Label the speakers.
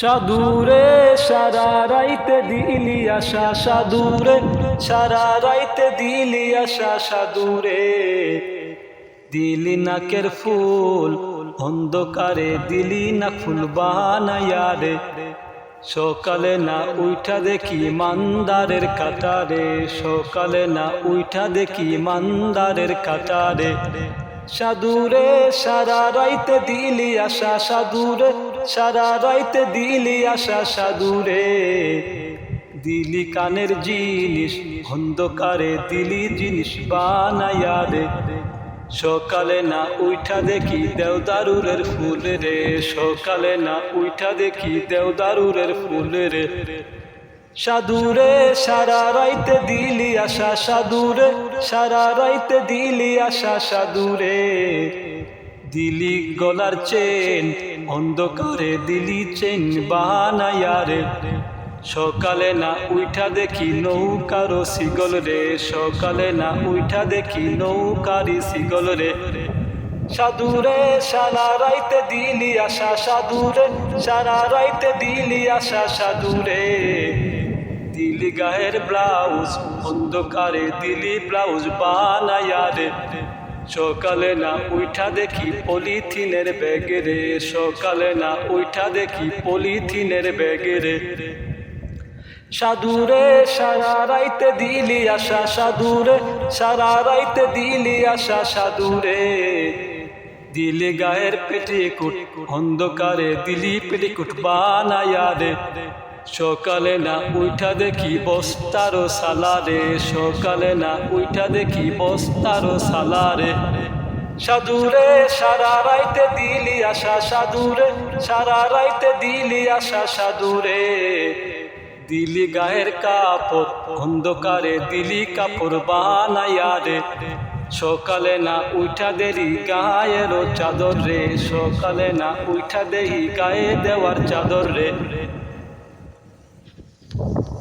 Speaker 1: সাধুরে, সারা রাইতে দিলি আশা, সাধুরে, সারা রাইতে দিলি আশা, সাধুরে। দিলি নাকের ফুল, অন্ধকারে দিলি না ফুল বানাইয়া রে। সকালে না উইঠা দেখি মান্দারের কাটারে সকালে না উইঠা দেখি মান্দারের কাটারে সাধুরে, সারা রাইতে দিলি আশা, সাধুরে, সারা রাইতে দিলি আশা, সাধুরে। দিলি কানের জিনিস, অন্ধকারে দিলি জিনিস বানাইয়া রে। সকালে না উইঠা দেখি দেওদারুরের ফুল রে। সকালে না উইঠা দেখি দেওদারুরের ফুল রে। সাধুরে, সারা রাইতে দিলি আশা, সাধুরে, সারা রাইতে দিলি আশা, সাধুরে। দিলি গলার চেন, অন্ধকারে দিলি চেন বানাইয়া রে। সকালে না উইঠা দেখি নৌকারো সিগল রে, সকালে না উইঠা দেখি নৌকারি সিগল রে। সাধুরে, সারা রাইতে দিলি আশা, সাধুরে, সারা রাইতে দিলি আশা, সাধুরে। দিলি গায়ের ব্লাউজ, অন্ধকারে দিলি ব্লাউজ বানাইয়া রে সকালে না উইঠা দেখি পলিথিনের ব্যাগে রে, সকালে না উইঠা দেখি পলিথিনের ব্যাগে রে। সাধুরে, সারা রাইতে দিলি আশা, সাধুরে, সারা রাইতে দিলি আশা, সাধুরে। দিলি গায়ের পেটে কুট অন্ধকারে দিলি পেটে কুট বানাইয়া রে সকালে না উঠা দেখি বস্তারো সালারে, সকালে না উঠা দেখি বস্তারো সালারে। সাধুরে, সারা রাইতে দিলি আশা সাধুরে, সারা রাইতে দিলি আশা সাধুরে। দিলি গায়ের কাপড়, অন্ধকারে দিলি কাপড় বানাইয়া রে। সকালে না উঠা দেরি গায়ের চাদর রে, সকালে না উঠা দেহি গায়ে দেওয়ার চাদর রে। Thank you.